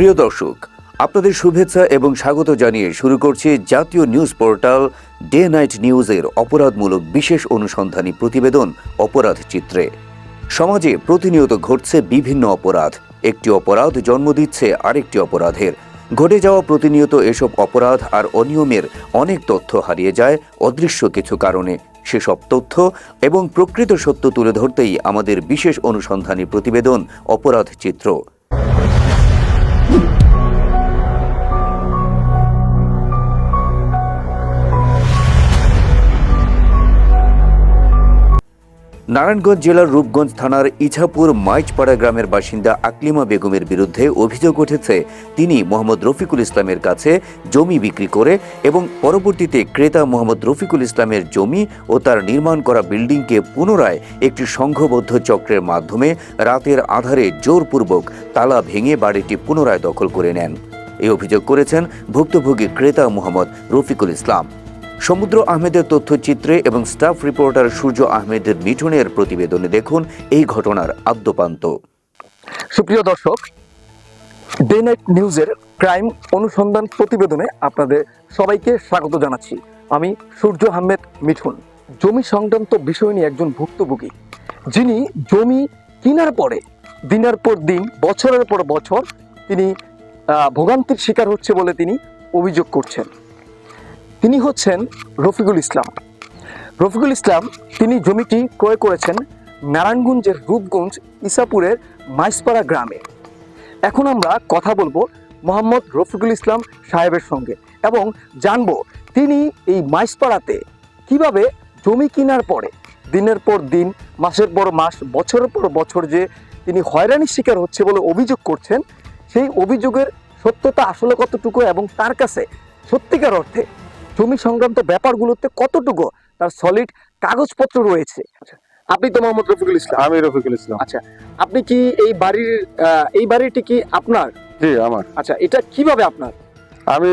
প্রিয় দর্শক, আপনাদের শুভেচ্ছা এবং স্বাগত জানিয়ে শুরু করছি জাতীয় নিউজ পোর্টাল ডে নাইট নিউজের অপরাধমূলক বিশেষ অনুসন্ধানী প্রতিবেদন অপরাধ চিত্রে। সমাজে প্রতিনিয়ত ঘটছে বিভিন্ন অপরাধ। একটি অপরাধ জন্ম দিচ্ছে আরেকটি অপরাধের। ঘটে যাওয়া প্রতিনিয়ত এসব অপরাধ আর অনিয়মের অনেক তথ্য হারিয়ে যায় অদৃশ্য কিছু কারণে। সেসব তথ্য এবং প্রকৃত সত্য তুলে ধরতেই আমাদের বিশেষ অনুসন্ধানী প্রতিবেদন অপরাধ চিত্র। নারায়ণগঞ্জ জেলার রূপগঞ্জ থানার ইছাপুর মাইচপাড়া গ্রামের বাসিন্দা আকলিমা বেগমের বিরুদ্ধে অভিযোগ উঠেছে। তিনি মোহাম্মদ রফিকুল ইসলামের কাছে জমি বিক্রি করে এবং পরবর্তীতে ক্রেতা মোহাম্মদ রফিকুল ইসলামের জমি ও তার নির্মাণ করা বিল্ডিংকে পুনরায় একটি সংঘবদ্ধ চক্রের মাধ্যমে রাতের আধারে জোরপূর্বক তালা ভেঙে বাড়িটি পুনরায় দখল করে নেন। এই অভিযোগ করেছেন ভুক্তভোগী ক্রেতা মোহাম্মদ রফিকুল ইসলাম। সমুদ্র আহমেদের তথ্যচিত্রে এবং স্টাফ রিপোর্টার সূর্য আহমেদের মিঠুনের প্রতিবেদনে দেখুন এই ঘটনার আদ্যপান্ত। সুপ্রিয় দর্শক ডে নাইট নিউজের ক্রাইম অনুসন্ধান প্রতিবেদনে আপনাদের সবাইকে স্বাগত জানাচ্ছি। আমি সূর্য আহমেদ মিঠুন। জমি সংক্রান্ত বিষয় নিয়ে একজন ভুক্তভোগী, যিনি জমি কেনার পরে, দিনের পর দিন, বছরের পর বছর তিনি ভোগান্তির শিকার হচ্ছে বলে তিনি অভিযোগ করছেন। তিনি হচ্ছেন রফিকুল ইসলাম। রফিকুল ইসলাম তিনি জমিটি ক্রয় করেছেন নারায়ণগঞ্জের রূপগঞ্জ ইসাপুরের মাইসপাড়া গ্রামে। এখন আমরা কথা বলব মোহাম্মদ রফিকুল ইসলাম সাহেবের সঙ্গে এবং জানব তিনি এই মাইসপাড়াতে কীভাবে জমি কেনার পরে দিনের পর দিন, মাসের পর মাস, বছরের পর বছর যে তিনি হয়রানির শিকার হচ্ছে বলে অভিযোগ করছেন, সেই অভিযোগের সত্যতা আসলে কতটুকু এবং তার কাছে সত্যিকার অর্থে জমি সংক্রান্ত ব্যাপারগুলোতে কতটুকু তার সলিড কাগজপত্র রয়েছে? আপনি তো মোহাম্মদ রফিকুল ইসলাম। আমি রফিকুল ইসলাম। আচ্ছা আপনি কি এই বাড়ির এই বাড়িটি কি আপনার? জি আমার। আচ্ছা এটা কীভাবে আপনার? আমি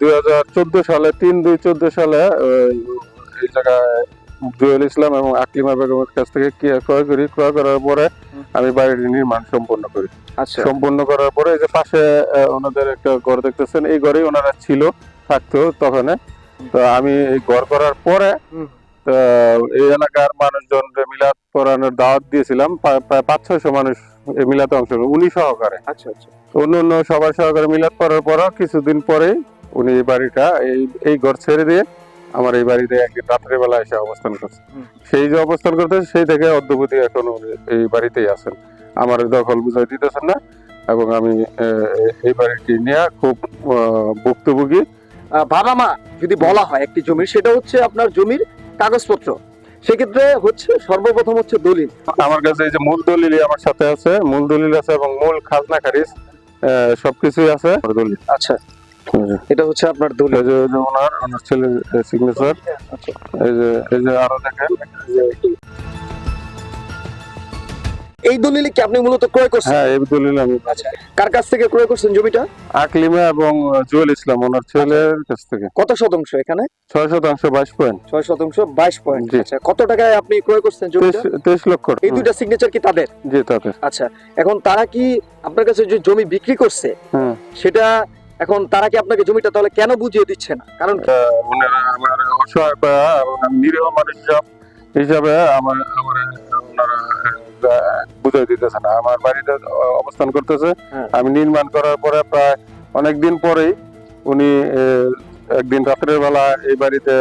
দুই হাজার চোদ্দ সালে তিন দুই চোদ্দ সালে এই জায়গায় জুয়েল ইসলাম এবং আকলিমা বেগমের কাছ থেকে ক্রয় করি। ক্রয় করার পরে আমি বাড়িটি নির্মাণ সম্পন্ন করি। আচ্ছা। সম্পন্ন করার পরে এই যে পাশে ওনাদের একটা ঘর দেখতেছেন এই ঘরেই ওনারা ছিল। থাকতো তখন। তো আমি এই ঘর করার পরে। তো এই এলাকার মানুষজন মিলাদ পড়ানোর দাওয়াত দিয়েছিলাম প্রায় পাঁচ ছয়শো মানুষ এই মিলাতে অংশ নেয়, উনি সহকারে। আচ্ছা আচ্ছা। অন্য অন্য সবার সহকারে মিলাদ করার পরও কিছুদিন পরেই উনি এই বাড়িটা এই এই ঘর ছেড়ে দিয়ে আমার এই বাড়িতে একদিন রাত্রে বেলা এসে অবস্থান করছে। সেই যে অবস্থান করতে সেই থেকে অদ্যবধি এখন উনি এই বাড়িতেই আছেন। আমার দখল বুঝাই দিতেছেন না এবং আমি এই বাড়িটি নিয়ে খুব ভুক্তভোগী। বাবা মা যদি বলা হয় একটি জমির সেটা হচ্ছে আপনার জমির কাগজপত্র। সেক্ষেত্রে হচ্ছে সর্বপ্রথম হচ্ছে দলিল। আমার কাছে এই যে মূল দলিল আমার সাথে আছে। মূল দলিল আছে এবং মূল খাজনা খারিজ সবকিছুই আছে। দলিল। আচ্ছা। এটা হচ্ছে আপনার দলিল। এই যে ওনার ওনার ছেলের সিগনেচার আচ্ছা। এই যে এই যে আরও দেখেন। এই দলিলে কি আপনি মূলত ক্রয় করছেন? হ্যাঁ এই দলিল আমি আচ্ছা কার কাছ থেকে ক্রয় করছেন জমিটা? আকলিমা এবং জুয়েল ইসলাম ওনার ছেলের কাছ থেকে। কত শতাংশ এখানে? ছয় শতাংশ বাইশ পয়েন্ট। ছয় শতাংশ বাইশ পয়েন্ট। আচ্ছা কত টাকায় আপনি ক্রয় করছেন জমিটা? তেইশ লক্ষ এই দুইটা সিগনেচার কি তাদের? জি তাতে আচ্ছা এখন তারা কি আপনার কাছে যে জমি বিক্রি করছে হুম সেটা এখন তারা কি আপনাকে জমিটা তাহলে কেন বুঝিয়ে দিচ্ছে না? কারণ আমার অসহায় আমি নিরীহ মানুষ হিসাবে আমার আমার বুঝাই দিতেছে না। আমার বাড়িতে অবস্থান করতেছে। হ্যাঁ। আমি নির্মাণ করার পরে প্রায় অনেক দিন পরেই উনি একদিন রাত্রের বেলা এই বাড়িতে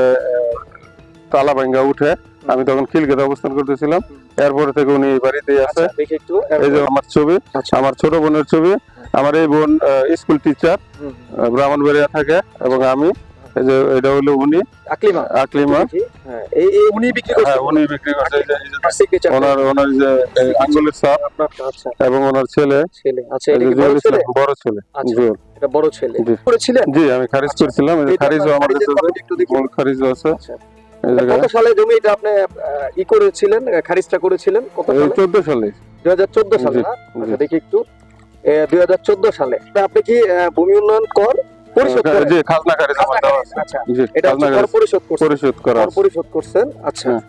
তালা ভাঙ্গা উঠে আমি তখন খিলগেতে অবস্থান করতেছিলাম। এরপরে থেকে উনি এই বাড়িতে আছে। আচ্ছা, একটু এই যে আমার ছবি আচ্ছা। আমার ছোট বোনের ছবি। আমার এই বোন স্কুল টিচার ব্রাহ্মণবাড়িয়া থাকে এবং আমি। এই যে এটা হলো উনি। আকলিমা। আকলিমা। হ্যাঁ, এই এই উনি বিক্রি হ্যাঁ উনি বিক্রি করছে। এই যে- এই যে সিগনেচার ওনার ওনার যে আঙ্গুলের ছাপ আচ্ছা। এবং ওনার ছেলে। ছেলে। আচ্ছা এটা বড় ছেলে? বড় ছেলে। আচ্ছা। জুয়েল এটা বড় ছেলে। করেছিলেন জি আমি খারিজ আচ্ছা। এই খারিজও আমার কাছে copy একটু দেখি। মূল খারিজও আছে। কত সালে জমি এটা আপনি ই করেছিলেন আহ, খারিজটা করেছিলেন? কত সালে? চোদ্দ সালে। দুই হাজার চোদ্দ সালে জি, না? আচ্ছা দেখি একটু। দুই হাজার চোদ্দ সালে। আপনি কি ভূমি উন্নয়ন কর? পরিশোধ দেওয়া আছে। আচ্ছা। এটা হচ্ছে পরিশোধ করছেন। পরিশোধ করা পরিশোধ করছেন আচ্ছা। হ্যাঁ।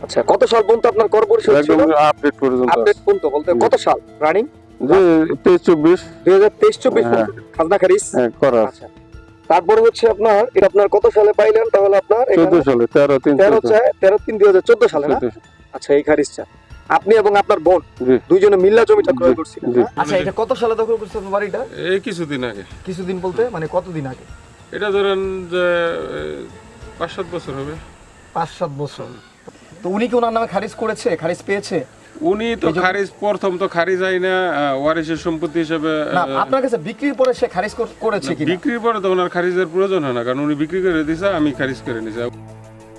আচ্ছা কত সাল পর্যন্ত আপনার কর পরিশোধ ছিল? আপডেট পর্যন্ত আপডেট পর্যন্ত বলতে কত সাল রানিং? যে হ্যাঁ। খাজনা খারিজ? হ্যাঁ, করা আচ্ছা। তারপরে হচ্ছে আপনার এটা আপনার কত সালে পাইলেন তাহলে আপনার? সালে তেরো চোদ্দ। চায় তেরো তিন দুই হাজার চোদ্দ সালে না? আচ্ছা এই খারিজটা। আপনি এবং আপনার বোন দুইজনে মিল্লা জমিটা ক্রয় করছিলেন আচ্ছা এটা কত সালে দখল করছেন বাড়িটা? এই কিছুদিন আগে। কিছুদিন বলতে? মানে কতদিন আগে? এটা ধরেন যে পাঁচ সাত বছর হবে। পাঁচ সাত বছর। তো উনি কি ওনার নামে খারিজ করেছে? খারিজ পেয়েছে? উনি তো খারিজ প্রথম তো খারিজ হয় না আহ, ওয়ারিসের সম্পত্তি হিসেবে আপনার কাছে বিক্রির পরে সে খারিজ কর- করেছে কি বিক্রির পরে তো ওনার খারিজের প্রয়োজন হয় না কারণ উনি বিক্রি করে দিয়েছে আমি খারিজ করে নিয়েছি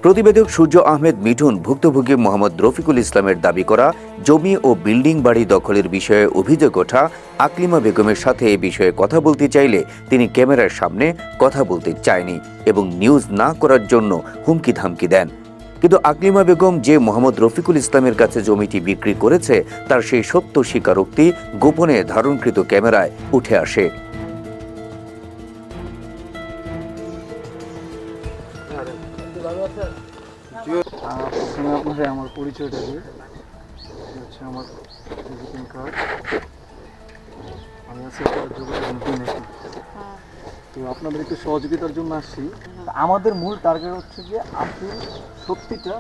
প্রতিবেদক সূর্য আহমেদ মিঠুন ভুক্তভোগী মোহাম্মদ রফিকুল ইসলামের দাবি করা, জমি ও বিল্ডিং বাড়ি দখলের বিষয়ে অভিযোগ ওঠা, আকলিমা বেগমের সাথে এ বিষয়ে কথা বলতে চাইলে তিনি ক্যামেরার সামনে কথা বলতে চায়নি এবং নিউজ না করার জন্য হুমকি ধামকি দেন। কিন্তু আকলিমা বেগম যে মোহাম্মদ রফিকুল ইসলামের কাছে জমিটি বিক্রি করেছে, তার সেই সত্য স্বীকারোক্তি গোপনে ধারণকৃত ক্যামেরায় উঠে আসে। প্রথমে আপনাদের আমার পরিচয়টা দিই হচ্ছে আমার ভিজিটিং কার্ড। আমি আছি যোগাযোগ তো আপনাদের একটু সহযোগিতার জন্য আসছি। আমাদের মূল টার্গেট হচ্ছে যে আপনি সত্যিটা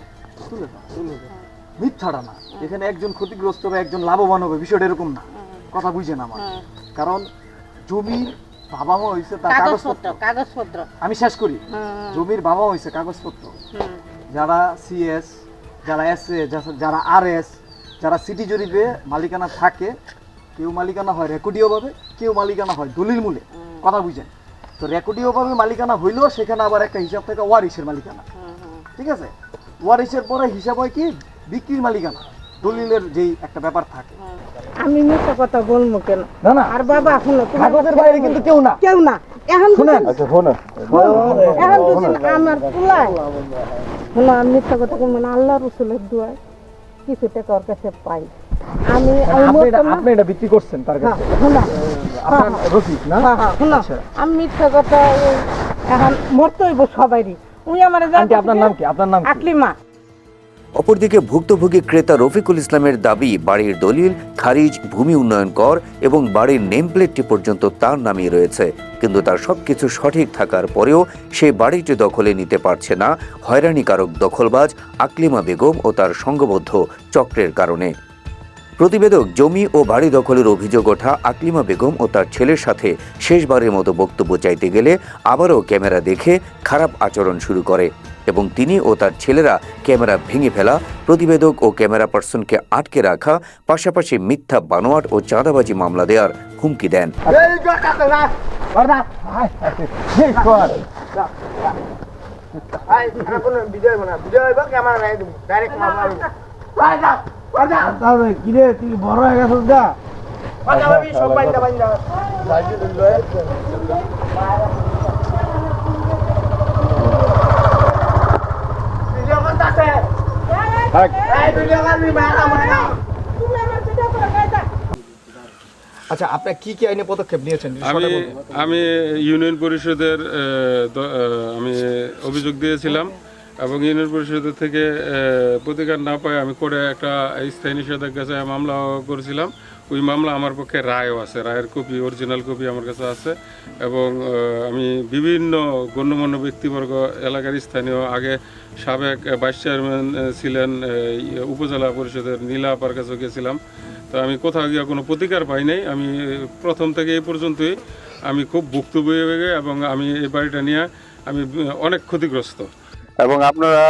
তুলে দাও তুলে দাও মিথ্যাটা না এখানে একজন ক্ষতিগ্রস্ত হবে একজন লাভবান হবে বিষয়টা এরকম না। কথা বুঝেন আমার। কারণ জমির বাবা মা হয়েছে তার কাগজপত্র কাগজপত্র। আমি শেষ করি। জমির বাবা হয়েছে কাগজপত্র। যারা সিএস যারা এস এ যারা আর এস যারা সিটি জরিপে মালিকানা থাকে কেউ মালিকানা হয় রেকর্ডীয়ভাবে কেউ মালিকানা হয় দলিল মূলে। কথা বুঝেন। তো রেকর্ডীয়ভাবে মালিকানা হইলেও সেখানে আবার একটা হিসাব থাকে ওয়ারিসের মালিকানা। ঠিক আছে? ওয়ারিসের পরে হিসাব হয় কি? বিক্রির মালিকানা দলিলের যেই একটা ব্যাপার থাকে। আমি মিথ্যা কথা বলব কেন? না না। আর বাবা শুনো তোমার কাগজের বাইরে কিন্তু কেউ না। কেউ না। এখন শুনেন। আচ্ছা শোনেন। এখন দুদিন আমার তুলায় শোনো আমি মিথ্যা কথা বলব না আল্লাহ রসুলের দোয়ায় কিছু টাকা ওর কাছে পাই। আমি আমি আপনি এটা না। বিক্রি করছেন তার হ্যাঁ, কাছে শোনো। আপনার না? হ্যাঁ, হ্যাঁ, শোনো। আচ্ছা। আমি মিথ্যা কথা এখন মরতে হইব সবাইরই। উনি আমার আন্টি আপনার নাম কি? আপনার নাম আকলিমা। অপরদিকে ভুক্তভোগী ক্রেতা রফিকুল ইসলামের দাবি, বাড়ির দলিল, খারিজ, ভূমি উন্নয়ন কর এবং বাড়ির নেম প্লেটটি পর্যন্ত তার নামই রয়েছে। কিন্তু তার সবকিছু সঠিক থাকার পরেও সে বাড়িটি দখলে নিতে পারছে না। হয়রানিকারক দখলবাজ আকলিমা বেগম ও তার সংঘবদ্ধ চক্রের কারণে। প্রতিবেদক জমি ও বাড়ি দখলের অভিযোগ ওঠা আকলিমা বেগম ও তার ছেলের সাথে শেষবারের মতো বক্তব্য চাইতে গেলে আবারও ক্যামেরা দেখে খারাপ আচরণ শুরু করে। এবং তিনি ও তার ছেলেরা ক্যামেরা ভেঙে ফেলা প্রতিবেদক ও ক্যামেরা পার্সনকে আটকে রাখা পাশাপাশি মিথ্যা বানোয়াট ও চাঁদাবাজি মামলা দেওয়ার হুমকি দেন। বড় হয়ে গেছিস আচ্ছা আপনি কি কি আইনে পদক্ষেপ নিয়েছেন? আমি আমি ইউনিয়ন পরিষদের আমি অভিযোগ দিয়েছিলাম এবং ইউনিয়ন পরিষদের থেকে প্রতিকার না পায় আমি করে একটা স্থায়ী নিষেধাজ্ঞা মামলা করেছিলাম। ওই মামলা আমার পক্ষে রায়ও আছে। রায়ের কপি অরিজিনাল কপি আমার কাছে আছে এবং আমি বিভিন্ন গণ্যমান্য ব্যক্তিবর্গ এলাকার স্থানীয় আগে সাবেক ভাইস চেয়ারম্যান ছিলেন ইয়ে, উপজেলা পরিষদের নীলা আপার কাছে গেছিলাম। তো আমি কোথাও গিয়ে কোনো প্রতিকার পাই নাই। আমি প্রথম থেকে এই পর্যন্তই আমি খুব ভুক্তভোগী হয়ে এবং আমি এই বাড়িটা নিয়ে আমি অনেক ক্ষতিগ্রস্ত। এবং আপনারা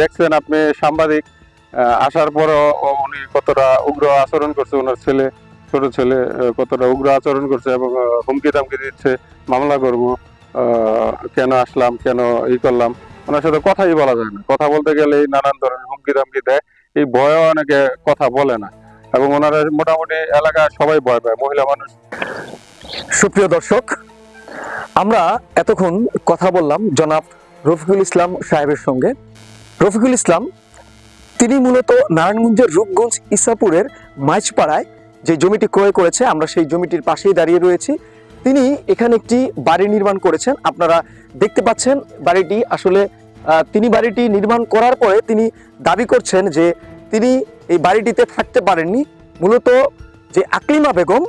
দেখছেন আপনি সাংবাদিক আসার পরও উনি কতটা উগ্র আচরণ করছে, ওনার ছেলে, ছোট ছেলে কতটা উগ্র আচরণ করছে এবং হুমকি দামকি দিচ্ছে, মামলা করব কেন আসলাম, কেন এই করলাম, ওনার সাথে কথাই বলা যায় না। কথা বলতে গেলে এই নানান ধরনের হুমকি দামকি দেয়, এই ভয়ও অনেকে কথা বলে না। এবং ওনারা মোটামুটি এলাকায় সবাই ভয় পায়, মহিলা মানুষ। সুপ্রিয় দর্শক, আমরা এতক্ষণ কথা বললাম জনাব রফিকুল ইসলাম সাহেবের সঙ্গে। রফিকুল ইসলাম তিনি মূলত নারায়ণগঞ্জের রূপগঞ্জ ইসাপুরের মাইচপাড়ায় যে জমিটি ক্রয় করেছে, আমরা সেই জমিটির পাশেই দাঁড়িয়ে রয়েছি। তিনি এখানে একটি বাড়ি নির্মাণ করেছেন। আপনারা দেখতে পাচ্ছেন বাড়িটি। আসলে তিনি বাড়িটি নির্মাণ করার পরে তিনি দাবি করছেন যে তিনি এই বাড়িটিতে থাকতে পারেননি। মূলত যে আকলিমা বেগম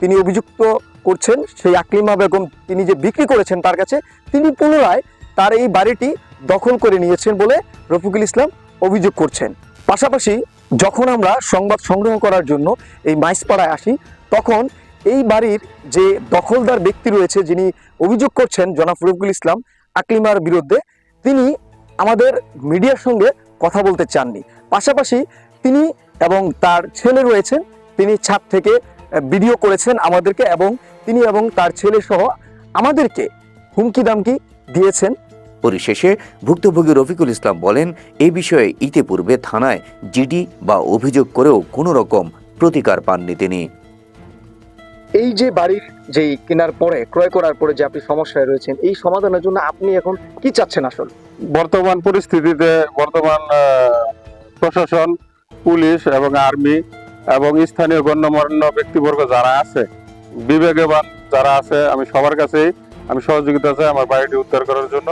তিনি অভিযুক্ত করছেন, সেই আকলিমা বেগম তিনি যে বিক্রি করেছেন তার কাছে, তিনি পুনরায় তার এই বাড়িটি দখল করে নিয়েছেন বলে রফিকুল ইসলাম অভিযোগ করছেন। পাশাপাশি যখন আমরা সংবাদ সংগ্রহ করার জন্য এই মাইসপাড়ায় আসি, তখন এই বাড়ির যে দখলদার ব্যক্তি রয়েছে, যিনি অভিযোগ করছেন জনাব রফিকুল ইসলাম আকলিমার বিরুদ্ধে, তিনি আমাদের মিডিয়ার সঙ্গে কথা বলতে চাননি। পাশাপাশি তিনি এবং তার ছেলে রয়েছেন, তিনি ছাদ থেকে ভিডিও করেছেন আমাদেরকে এবং তিনি এবং তার ছেলে সহ আমাদেরকে হুমকি দামকি দিয়েছেন। পরিশেষে ভুক্তভোগী রফিকুল ইসলাম বলেন এই বিষয়ে ইতিপূর্বে থানায় জিডি বা অভিযোগ করেও কোনো রকম প্রতিকার পাননি তিনি। এই যে বাড়ির যে কেনার পরে ক্রয় করার পরে যে আপনি সমস্যায় রয়েছেন এই সমাধানের জন্য আপনি এখন কি চাচ্ছেন আসলে? বর্তমান পরিস্থিতিতে বর্তমান প্রশাসন পুলিশ এবং আর্মি এবং স্থানীয় গণ্যমান্য ব্যক্তিবর্গ যারা আছে বিবেকবান যারা আছে আমি সবার কাছেই আমি সহযোগিতা চাই আমার বাড়িটি উদ্ধার করার জন্য।